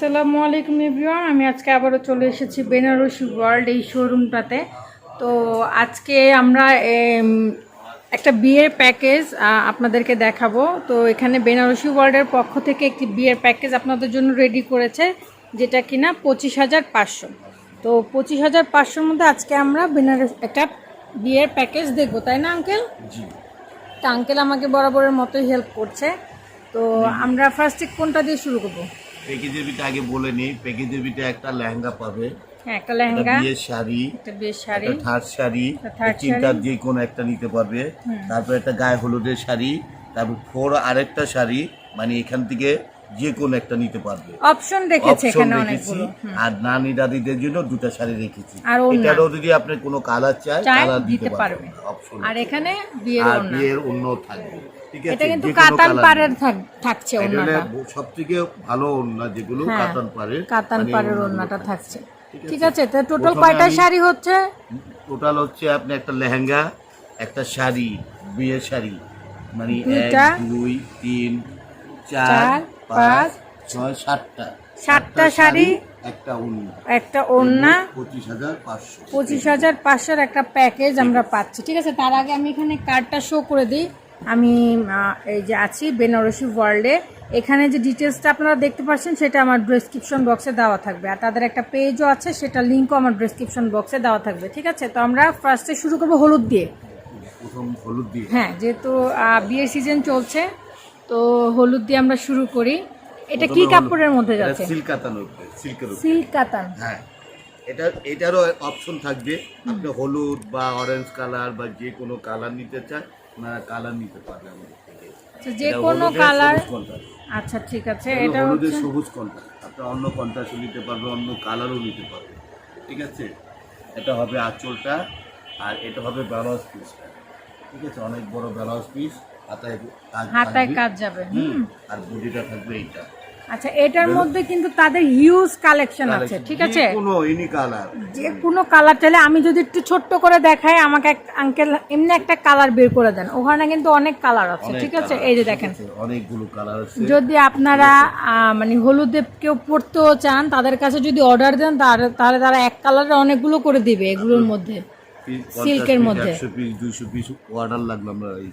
আসসালামু আলাইকুম এভরিওয়ান আমি আজকে আবারও চলে এসেছি বেনারসি ওয়ার্ল্ড এই শোরুমটাতে। তো আজকে আমরা একটা বিয়ের প্যাকেজ আপনাদেরকে দেখাবো। তো এখানে বেনারসি ওয়ার্ল্ডের পক্ষ থেকে একটি বিয়ের প্যাকেজ আপনাদের জন্য রেডি করেছে যেটা কিনা পঁচিশ হাজার পাঁচশো। তো পঁচিশ হাজার পাঁচশোর মধ্যে আজকে আমরা বেনারস একটা বিয়ের প্যাকেজ দেখব তাই না আঙ্কেল? তা আঙ্কেল আমাকে বরাবরের মতোই হেল্প করছে। তো আমরা ফার্স্টে কোনটা দিয়ে শুরু করব? প্যাকেজের বিটা আগে বলে নিই। প্যাকেজের বিটা একটা লেহেঙ্গা পাবে। হ্যাঁ একটা একটা লেহেঙ্গা বিয়ের শাড়ি। একটা বিয়ের শাড়ি। একটা থার্ড শাড়ি। একটা তিনটার যে কোনো একটা নিতে পারবে। তারপর একটা গায়ে হলুদের শাড়ি। তারপর ফোর আরেকটা শাড়ি। মানে এখান থেকে যে কোনো একটা নিতে পারবে। অপশন রেখেছে এখানে রেখেছি অনেকগুলো। আর নানি দাদিদের জন্য দুটো শাড়ি রেখেছি। এটারও যদি আপনি কোনো কালার চায় কালার দিতে পারবে অপশন আর এখানে বিয়ের অন্য থাকবে। ঠিক আছে এটা কিন্তু কাতান পাড়ের। থাকছে ভালো যেগুলো কাতান পাড়ের কাতান থাকছে। ঠিক আছে? তো টোটাল কয়টা শাড়ি হচ্ছে? টোটাল হচ্ছে আপনি একটা লেহেঙ্গা একটা শাড়ি বিয়ের শাড়ি। মানে এক দুই তিন চার পাঁচ ছয় সাতটা। সাতটা শাড়ি, একটা একটা পঁচিশ হাজার পাঁচশো। পঁচিশ হাজার পাঁচশোর একটা প্যাকেজ আমরা পাচ্ছি। ঠিক আছে তার আগে আমি এখানে কার্ডটা শো করে দিই। আমি এই যে আছি বেনারসি ওয়ার্ল্ডে। এখানে যে ডিটেলসটা আপনারা দেখতে পাচ্ছেন সেটা আমার ডেসক্রিপশন বক্সে দেওয়া থাকবে। আর তাদের একটা পেজও আছে সেটা লিঙ্কও আমার ডেসক্রিপশন বক্সে দেওয়া থাকবে ঠিক আছে? তো আমরা ফার্স্টে শুরু করব হলুদ দিয়ে। প্রথম হলুদ দিয়ে। হ্যাঁ যেহেতু বিয়ের সিজন চলছে তো হলুদ দিয়ে আমরা শুরু করি। এটা কি কাপড়ের মধ্যে যাচ্ছে? সিল্ক উপরে সিল্ক কাতান। হ্যাঁ। এটা এটারও অপশন থাকবে। আপনি হলুদ বা অরেঞ্জ কালার বা যে কোনো কালার নিতে চান না কালার নিতে পারবেন আমাদের থেকে। আচ্ছা, যে কোনো কালার। আচ্ছা ঠিক আছে এটা হলুদের হচ্ছে সবুজ কন্ট্রাস্ট আপনি অন্য কন্ট্রাস্টও নিতে পারবে অন্য কালারও নিতে পারবে ঠিক আছে? এটা হবে আঁচলটা আর এটা হবে ব্লাউজ পিসটা ঠিক আছে? অনেক বড় ব্লাউজ পিস হাতায় কাজ হাতায় কাজ যাবে হুম। আর বডিটা থাকবে এইটা। আচ্ছা এটার মধ্যে কিন্তু তাদের হিউজ কালেকশন আছে ঠিক আছে? যে কোনো এনি কালার যে কোনো কালার চাইলে আমি যদি একটু ছোট্ট করে দেখাই আমাকে এক আঙ্কেল এমনি একটা কালার বের করে দেন। ওখানে কিন্তু অনেক কালার আছে ঠিক আছে? এই যে দেখেন। অনেকগুলো কালার আছে। যদি আপনারা মানে হলুদে কেউ পড়তেও চান তাদের কাছে যদি অর্ডার দেন তাহলে তাহলে তারা এক কালারের অনেকগুলো করে দিবে এগুলোর মধ্যে সিল্কের মধ্যে। একশো পিস দুইশো পিস অর্ডার লাগবে আমরা এই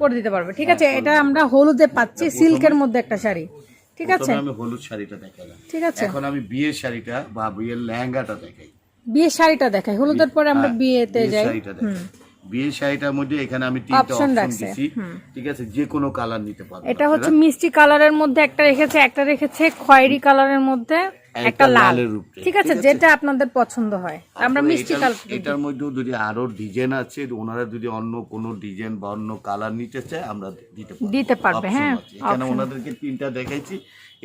করে দিতে পারবে ঠিক আছে? এটা আমরা হলুদে পাচ্ছি সিল্কের মধ্যে একটা শাড়ি। ঠিক আছে। আমি হলুদ শাড়িটা দেখালাম। ঠিক আছে। এখন আমি বিয়ের শাড়িটা বা বিয়ের লেহেঙ্গাটা দেখাই। বিয়ের শাড়িটা দেখাই। হলুদের পরে আমরা হ্যাঁ, বিয়েতে যাই। শাড়িটা দেখাই। বিয়ের শাড়িটার মধ্যে এখানে আমি তিনটা অপশন দিয়েছি ঠিক আছে যে কোনো কালার নিতে পারবে এটা হচ্ছে মিষ্টি কালারের মধ্যে একটা রেখেছে একটা রেখেছে খয়েরি কালারের মধ্যে। একটা লাল। ঠিক আছে যেটা আপনাদের পছন্দ হয়। আমরা মিষ্টি কালার এটার মধ্যেও যদি আরও ডিজাইন আছে ওনারা যদি অন্য কোনো ডিজাইন বা অন্য কালার নিতে চায় আমরা দিতে পারব। দিতে পারবে, হ্যাঁ। এখানে ওনাদেরকে তিনটা দেখাইছি।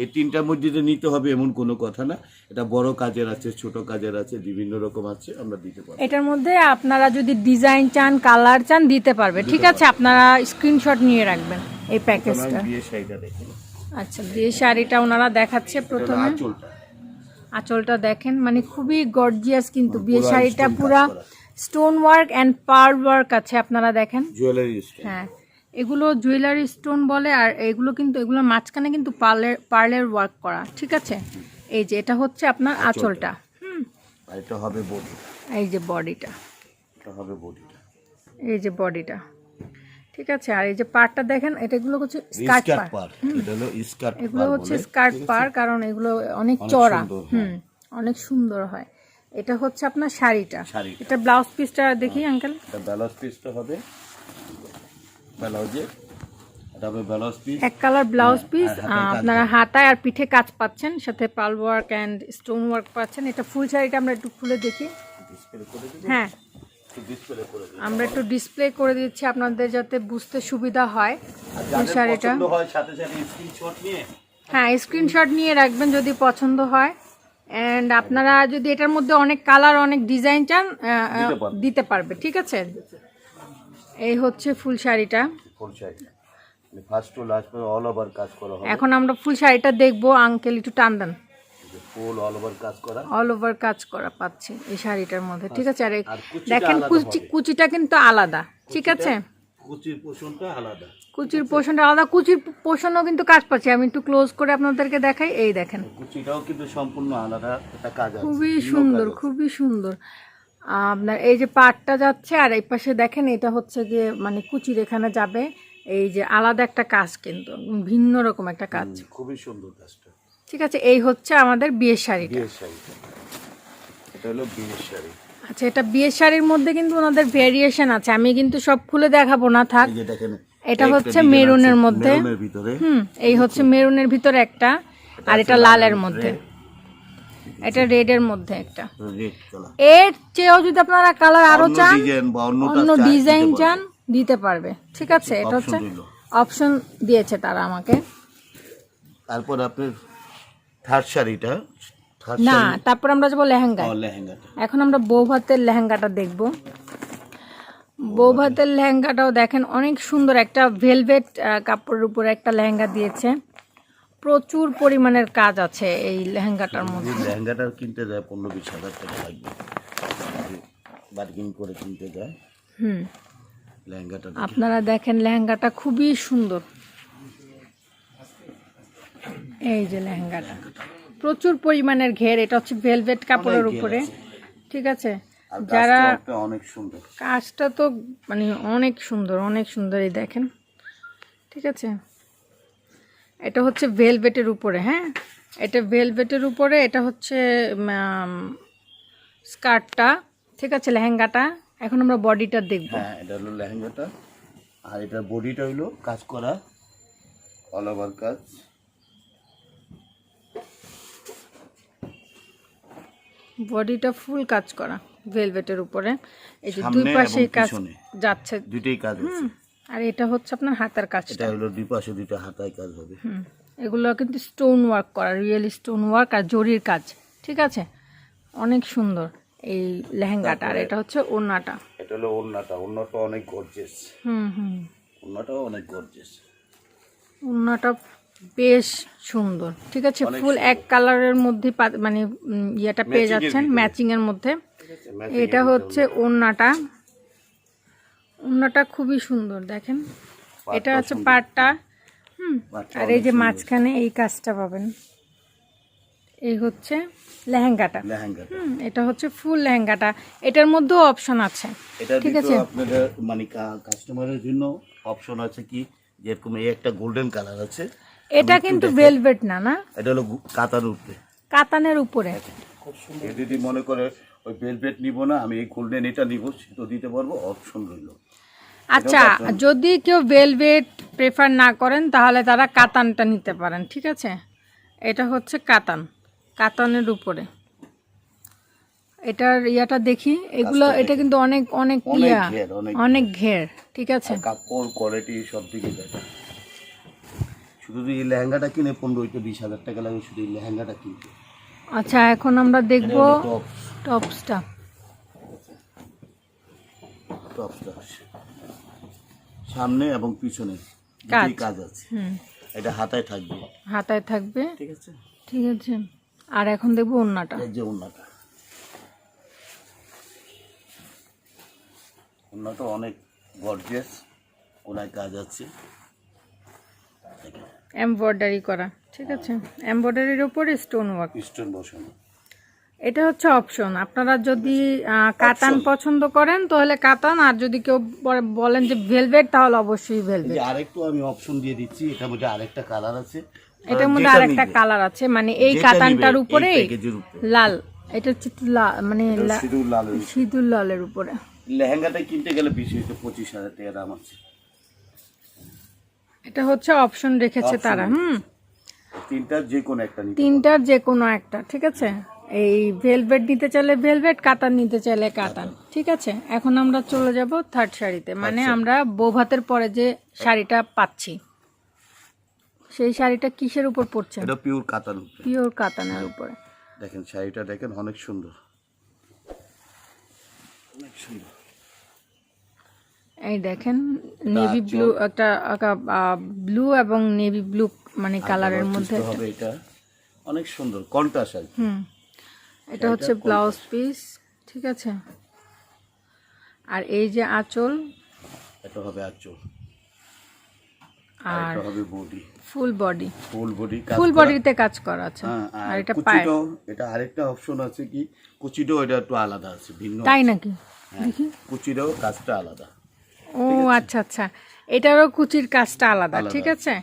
এই তিনটার মধ্যে যে নিতে হবে এমন কোনো কথা না। এটা বড় কাজের আছে ছোট কাজের আছে বিভিন্ন রকম আছে আমরা দিতে পারব। এটার মধ্যে আপনারা যদি ডিজাইন চান কালার চান দিতে পারবে। ঠিক আছে আপনারা স্ক্রিনশট নিয়ে রাখবেন এই প্যাকেজটা। আচ্ছা বিয়ে শাড়িটা ওনারা দেখাচ্ছে প্রথমে। আঁচলটা দেখেন মানে খুবই গর্জিয়াস কিন্তু বিয়ে পুরা শাড়িটা পুরা stone work and pearl work আছে আপনারা দেখেন। জুয়েলারি হ্যাঁ এগুলো জুয়েলারি স্টোন বলে আর এগুলো কিন্তু এগুলোর মাঝখানে কিন্তু পার্লের পার্লের ওয়ার্ক করা ঠিক আছে? এই যে এটা হচ্ছে আপনার আঁচলটা। হুম। এটা হবে বডি এই যে বডিটা এটা হবে বডিটা এই যে বডিটা ঠিক আছে আর এই যে পার্টটা দেখেন এটাগুলো হচ্ছে স্কার্ট পার পার এটা হলো স্কার্ট এগুলো হচ্ছে স্কার্ট পার কারণ এগুলো অনেক চড়া। হুম অনেক সুন্দর হয়। এটা হচ্ছে আপনার শাড়িটা। এটা ব্লাউজ পিসটা দেখি আঙ্কেল। এটা ব্লাউজ পিসটা হবে। ব্লাউজে এক কালার ব্লাউজ পিস। হাতায় আপনারা হাতায় আর পিঠে কাজ পাচ্ছেন সাথে pearl work and stone work পাচ্ছেন। এটা ফুল শাড়িটা আমরা একটু খুলে দেখি। হ্যাঁ। আমরা একটু ডিসপ্লে করে দিচ্ছি আপনাদের যাতে বুঝতে সুবিধা হয়। শাড়িটা হয় স্ক্রিনশট নিয়ে। রাখবেন যদি পছন্দ হয়। অ্যান্ড আপনারা যদি এটার মধ্যে অনেক কালার অনেক ডিজাইন চান দিতে পারবে। ঠিক আছে? এই হচ্ছে ফুল শাড়িটা। Full sari. First to last all over কাজ করা হবে। এখন আমরা ফুল শাড়িটা দেখব আঙ্কেল একটু টান দেন। ফুল অল ওভার কাজ করা। অল ওভার কাজ করা পাচ্ছি এই শাড়িটার মধ্যে ঠিক আছে? আর দেখেন কুচি কুচিটা কিন্তু আলাদা ঠিক আছে? কুচির পোষণটা আলাদা। কুচির পোষণটা আলাদা কুচির পোষণও কিন্তু কাজ পাচ্ছি। আমি একটু ক্লোজ করে আপনাদেরকে দেখাই এই দেখেন। কুচিটাও কিন্তু সম্পূর্ণ আলাদা একটা কাজ আছে। খুবই সুন্দর খুবই সুন্দর। আপনার এই যে পাটটা যাচ্ছে আর এই পাশে দেখেন এটা হচ্ছে গিয়ে মানে কুচির এখানে যাবে। এই যে আলাদা একটা কাজ কিন্তু ভিন্ন রকম একটা কাজ। খুবই সুন্দর কাজটা। ঠিক আছে এই হচ্ছে আমাদের বিয়ের শাড়িটা। বিয়ের শাড়িটা। এটা হলো বিয়ের শাড়ি। আচ্ছা এটা বিয়ের শাড়ির মধ্যে কিন্তু ওনাদের ভেরিয়েশন আছে। আমি কিন্তু সব খুলে দেখাবো না থাক। এটা হচ্ছে মেরুনের মধ্যে। মেরুনের ভিতরে। হুম এই হচ্ছে মেরুনের ভিতরে একটা আর এটা লালের মধ্যে। এটা রেডের মধ্যে একটা। এর চেয়েও যদি আপনারা কালার আরও চান অন্য ডিজাইন চান দিতে পারবে। ঠিক আছে এটা হচ্ছে অপশন দিয়েছে তারা আমাকে। তারপর আপনার থার্ড শাড়িটা না তারপর আমরা যাব লেহেঙ্গা। এখন আমরা বৌভাতের লেহেঙ্গাটা দেখব। বৌভাতের লেহেঙ্গাটাও দেখেন অনেক সুন্দর একটা ভেলভেট কাপড়ের উপরে একটা লেহেঙ্গা দিয়েছে। প্রচুর পরিমাণের কাজ আছে এই লেহেঙ্গাটার মধ্যে। লেহেঙ্গাটা কিনতে যায় পনেরো বিশ হাজার টাকা লাগবে। বার্গিং করে কিনতে যায়। হুম। লেহেঙ্গাটা আপনারা দেখেন লেহেঙ্গাটা খুবই সুন্দর। এই যে লেহেঙ্গাটা। প্রচুর পরিমাণের ঘের এটা হচ্ছে ভেলভেট কাপড়ের উপরে। ঠিক আছে? যারা অনেক সুন্দর। কাজটা তো মানে অনেক সুন্দর অনেক সুন্দর এই দেখেন। ঠিক আছে? এটা হচ্ছে ভেলভেটের উপরে হ্যাঁ? এটা ভেলভেটের উপরে এটা হচ্ছে স্কার্টটা ঠিক আছে লেহেঙ্গাটা? এখন আমরা বডিটা দেখব। হ্যাঁ এটা হলো লেহেঙ্গাটা। আর এটার বডিটা হইল কাজ করা অল ওভার কাজ। বডিটা ফুল কাজ করা ভেলভেটের উপরে। এই যে দুই পাশে কাজ। যাচ্ছে। দুইটাই কাজ আছে আর এটা হচ্ছে আপনার হাতের কাজটা। এটা হলো দুই পাশে দুইটা হাতায় কাজ হবে। হুম। এগুলো কিন্তু স্টোন ওয়ার্ক করা রিয়েল স্টোন ওয়ার্ক আর জরির কাজ ঠিক আছে? অনেক সুন্দর এই লেহেঙ্গাটা। আর এটা হচ্ছে ওড়নাটা। এটা হলো ওড়নাটা। ওড়নাটা অনেক গর্জেস হুম হুম। ওড়নাটাও অনেক গর্জেস ওড়নাটা বেশ সুন্দর। ঠিক আছে ফুল এক কালারের মধ্যে মানে ইয়েটা পেয়ে যাচ্ছেন। ম্যাচিং এর মধ্যে। এটা হচ্ছে ওড়নাটা। ওড়নাটা খুবই সুন্দর দেখেন। এটা হচ্ছে পাটটা। হুম আর এই যে মাঝখানে এই কাজটা পাবেন। এই হচ্ছে লেহেঙ্গাটা। হুম এটা হচ্ছে ফুল লেহেঙ্গাটা। এটার মধ্যেও অপশন আছে। ঠিক আছে? আপনাদের মানে কাস্টমারের জন্য অপশন আছে কি? যেরকম এই একটা গোল্ডেন কালার আছে। এটা কিন্তু ভেলভেট না না? এটা হলো কাতার উপরে। কাতানের উপরে। যদি মনে করে ওই ভেলভেট নিব না আমি এই গোল্ডেন এটা নিব সেটা দিতে পারব অপশন রইল। আচ্ছা যদি কেউ ভেলভেট প্রেফার না করেন তাহলে তারা কাতানটা নিতে পারেন ঠিক আছে? এটা হচ্ছে কাতান কাতানের উপরে। এটার ইয়াটা দেখি এগুলো এটা কিন্তু অনেক অনেক অনেক ইয়া ঘের, অনেক অনেক ঘের। ঠিক আছে? কাপড় কোয়ালিটি সব দিকে দেখা শুধু এই লেহেঙ্গাটা কিনে পনেরো তো বিশ হাজার টাকা লাগে শুধু এই লেহেঙ্গাটা কিনতে। আচ্ছা এখন আমরা দেখব টপ টপসটা টপসটা সামনে এবং পিছনে কাজ। কাজ আছে। হুম। এটা হাতায় থাকবে। হাতায় থাকবে? ঠিক আছে? ঠিক আছে। আর এখন দেখব ওড়নাটা। এই যে ওড়নাটা। ওড়নাটা অনেক গর্জিয়াস ওনার কাজ আছে। এমব্রয়ডারি করা ঠিক আছে? এমব্রয়ডারির উপরে স্টোন ওয়ার্ক পিস্টন বসানো। এটা হচ্ছে অপশন আপনারা যদি কাতান পছন্দ করেন তাহলে কাতান আর যদি কেউ বলেন যে ভেলভেট তাহলে অবশ্যই ভেলভেট আরেকটু আমি অপশন দিয়ে দিচ্ছি এটার মধ্যে আরেকটা কালার আছে। এটার মধ্যে আরেকটা কালার আছে মানে এই কাতানটার উপরে লাল। এটা হচ্ছে লাল মানে এটা সিঁদুর লাল সিঁদুর লালের উপরে। লেহেঙ্গাটা কিনতে গেলে বেশি পঁচিশ হাজার টাকা দাম আছে। এটা হচ্ছে অপশন রেখেছে তারা হুম। তিনটার যে কোনো একটা নিতে তিনটার যে কোনো একটা ঠিক আছে? এই ভেলভেট নিতে চাইলে ভেলভেট কাতান নিতে চাইলে কাতান ঠিক আছে? এখন আমরা চলে যাব থার্ড শাড়িতে মানে আমরা বৌভাতের পরে যে শাড়িটা পাচ্ছি সেই শাড়িটা কিসের উপর পড়ছে এটা পিওর কাতান উপরে। পিওর কাতানের উপরে। দেখেন শাড়িটা দেখেন অনেক সুন্দর। অনেক সুন্দর। এই দেখেন নেভি ব্লু একটা ব্লু এবং নেভি ব্লু মানে কালারের মধ্যে। হবে এটা। অনেক সুন্দর কন্ট্রাস্ট আর হুম। এটা হচ্ছে ব্লাউজ পিস ঠিক আছে? আর এই যে আঁচল? এটা হবে আঁচল। আর হবে body full body full body full বডিতে কাজ করা আছে। হ্যাঁ, আর এটা পায় এটা আরেকটা অপশন আছে কি? কুচিটাও এটা একটু আলাদা আছে ভিন্ন তাই নাকি? হ্যাঁ, কুচিটাও কাজটা আলাদা। ও আচ্ছা আচ্ছা। এটারও কুচির কাজটা আলাদা। ঠিক আছে?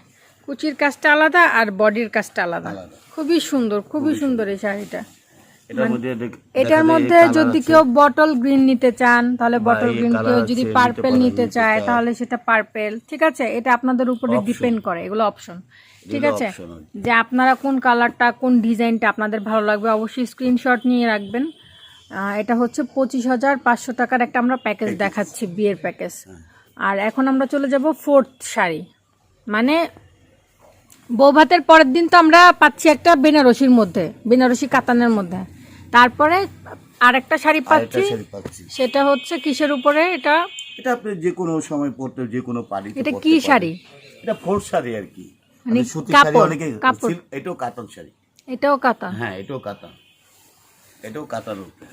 কুচির কাজটা আলাদা আর বডির কাজটা আলাদা। খুবই সুন্দর খুবই সুন্দর। এই শাড়িটা। এটার মধ্যে যায় মধ্যে যদি কেউ বটল গ্রিন নিতে চান তাহলে বটল গ্রিন কেউ যদি পার্পেল নিতে চায়। তাহলে সেটা পার্পেল ঠিক আছে? এটা আপনাদের উপরে ডিপেন্ড করে এগুলো অপশন ঠিক আছে। যে আপনারা কোন কালারটা কোন ডিজাইনটা আপনাদের ভালো লাগবে অবশ্যই স্ক্রিনশট নিয়ে রাখবেন। এটা হচ্ছে পঁচিশ হাজার পাঁচশো টাকার একটা আমরা প্যাকেজ দেখাচ্ছি বিয়ের প্যাকেজ। হ্যাঁ। আর এখন আমরা চলে যাব ফোর্থ শাড়ি। মানে বৌভাতের পরের দিন তো আমরা পাচ্ছি একটা বেনারসির মধ্যে বেনারসি কাতানের মধ্যে। তারপরে আরেকটা শাড়ি আরেকটা পাচ্ছি শাড়ি পাচ্ছি। সেটা হচ্ছে কিসের উপরে এটা? এটা আপনি যে কোনো সময় পড়তে যে কোনো পার্টিতে এটা কি শাড়ি? এটা ফোর শাড়ি আর কি। মানে মানে সুতি শাড়ি কাপড়, অনেকে এটাও কাতান শাড়ি। এটাও কাতান? হ্যাঁ এটাও কাতান। এটাও কাতান উপরে।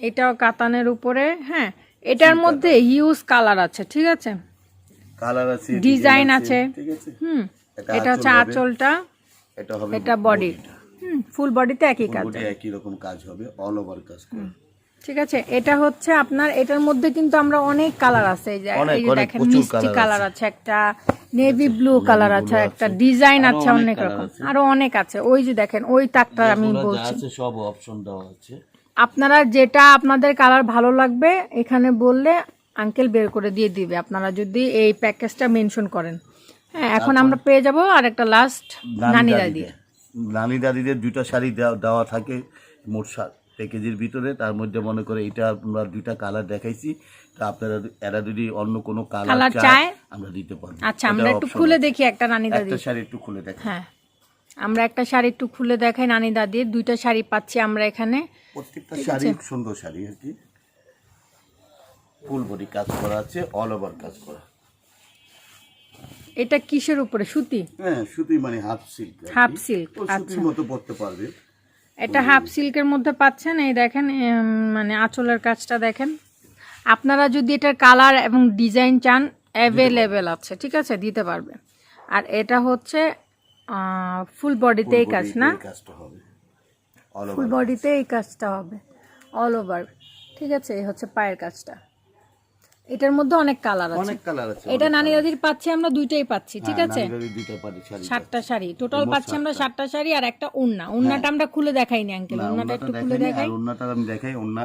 এটাও কাতানের উপরে হ্যাঁ। এটার মধ্যে হিউজ কালার আছে ঠিক আছে? কালার আছে ডিজাইন আছে ঠিক আছে? হুম এটা হচ্ছে আঁচলটা এটা হবে এটা বডি হুম ফুল বডিতে একই কাজ। একই রকম কাজ হবে অল ওভার কাজ করে ঠিক আছে? এটা হচ্ছে আপনার এটার মধ্যে কিন্তু আমরা অনেক কালার আছে। এই যে দেখেন মিষ্টি কালার আছে। একটা নেভি ব্লু কালার আছে একটা ডিজাইন আছে অনেক রকম। আরও অনেক আছে। ওই যে দেখেন ওই তাকটা আমি বলছি। সব অপশন দেওয়া আছে। আপনারা যেটা আপনাদের কালার ভালো লাগবে এখানে বললে আঙ্কেল বের করে দিয়ে দিবে। আপনারা যদি এই প্যাকেজটা মেনশন করেন। হ্যাঁ এখন আমরা পেয়ে যাব আর একটা লাস্ট নানি দাদি নানি দাদিদের দুইটা শাড়ি দেওয়া- থাকে মোট প্যাকেজের ভিতরে তার মধ্যে মনে করে এটা আমরা দুইটা কালার দেখাইছি। তা আপনারা এরা যদি অন্য কোনো কালার চায়? আমরা দিতে পারব। আচ্ছা আমরা একটু খুলে দেখি একটা নানি দাদি। একটা শাড়ি একটু খুলে দেখ হ্যাঁ। আমরা একটা শাড়ি একটু খুলে দেখাই নানি দাদির। দুইটা শাড়ি পাচ্ছি আমরা এখানে। প্রত্যেকটা শাড়ি সুন্দর শাড়ি আর কি। ফুল বডি কাজ করা আছে অল ওভার কাজ করা। এটা কিসের উপরে? সুতি? হ্যাঁ সুতি মানে হাফ সিল্ক Half silk, সুতির আচ্ছা। মতো পড়তে পারবে। এটা হাফ সিল্কের মধ্যে পাচ্ছেন এই দেখেন মানে আঁচলের কাজটা দেখেন। আপনারা যদি এটার কালার এবং ডিজাইন চান অ্যাভেলেবেল আছে ঠিক আছে? দিতে পারবে আর এটা হচ্ছে ফুল বডিতে এই কাজ না? ফুল বডিতে এই কাজটা হবে। অল ওভার ঠিক আছে? এই হচ্ছে পায়ের কাজটা। এটার মধ্যে অনেক কালার আছে। অনেক কালার আছে এটা নানি দাদির পাচ্ছি আমরা দুইটাই পাচ্ছি ঠিক হ্যাঁ, আছে? নানি দাদির দুইটা পাটি শাড়ি সাতটা শাড়ি। টোটাল পাচ্ছি আমরা সাতটা শাড়ি আর একটা উন্না উন্নাটা আমরা খুলে দেখাইনি আঙ্কেল না, উন্নাটা ওড়নাটা একটু খুলে দেখাই আর ওড়নাটা আমি দেখাই ওড়না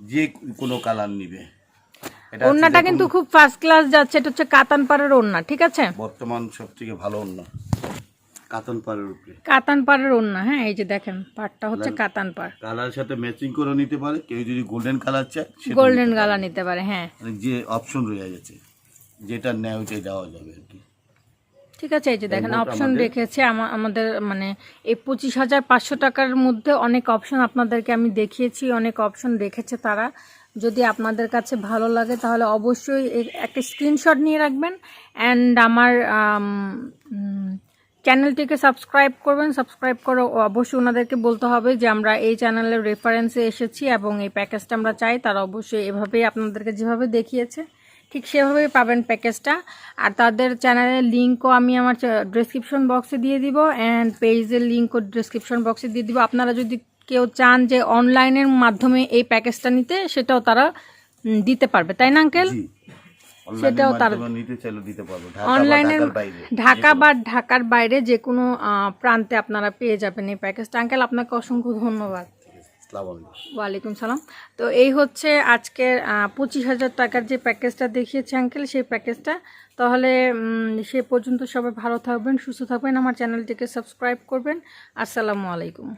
যে কোনো কালার নিবে। এটা ওন্নাটা কিন্তু খুব ফার্স্ট ক্লাস যাচ্ছে এটা হচ্ছে কাতান পাড়ের ওন্না ঠিক আছে? বর্তমান সব থেকে ভালো ওড়না। কাতন পাড়ের উপরে। কাতান পাড়ের ওন্না হ্যাঁ এই যে দেখেন পাড়টা হচ্ছে কাতান পাড় কালারের সাথে ম্যাচিং করে নিতে পারে কেউ যদি গোল্ডেন কালার চায় গোল্ডেন গালা নিতে পারে হ্যাঁ। মানে যে অপশন রয়ে গেছে যেটা নেয় ওইটাই দেওয়া যাবে আর কি। ঠিক আছে এই যে দেখেন অপশন রেখেছে আমা- আমাদের মানে এই পঁচিশ হাজার পাঁচশো টাকার মধ্যে অনেক অপশন আপনাদেরকে আমি দেখিয়েছি অনেক অপশন রেখেছে তারা। যদি আপনাদের কাছে ভালো লাগে তাহলে অবশ্যই একটা স্ক্রিনশট নিয়ে রাখবেন। অ্যান্ড আমার চ্যানেলটিকে সাবস্ক্রাইব করবেন, সাবস্ক্রাইব করে অবশ্যই ওনাদেরকে বলতে হবে যে আমরা এই চ্যানেলের রেফারেন্সে এসেছি এবং এই প্যাকেজটা আমরা চাই। তারা অবশ্যই এভাবেই আপনাদেরকে যেভাবে দেখিয়েছে, ঠিক সেভাবেই পাবেন প্যাকেজটা আর তাদের চ্যানেলের লিঙ্কও আমি আমার ডিসক্রিপশন বক্সে দিয়ে দিব অ্যান্ড পেজের লিঙ্কও ডিসক্রিপশন বক্সে দিয়ে দিব। আপনারা যদি কেউ চান যে অনলাইনের মাধ্যমে এই প্যাকেজটা নিতে, সেটাও তারা দিতে পারবে। তাই না আঙ্কেল সেটাও তার- মাধ্যমে নিতে চাইলে দিতে পারব। ঢাকা বা ঢাকার বাইরে ঢাকা বা ঢাকার বাইরে যে কোনো প্রান্তে আপনারা পেয়ে যাবেন এই প্যাকেজটা আঙ্কেল আপনাকে অসংখ্য ধন্যবাদ। ওয়ালাইকুম সালাম। তো এই হচ্ছে আজকের পঁচিশ হাজার টাকার যে প্যাকেজটা দেখিয়েছে আঙ্কেল সেই প্যাকেজটা তাহলে সে পর্যন্ত সবাই ভালো থাকবেন সুস্থ থাকবেন। আমার চ্যানেলটিকে সাবস্ক্রাইব করবেন। আসসালামু আলাইকুম।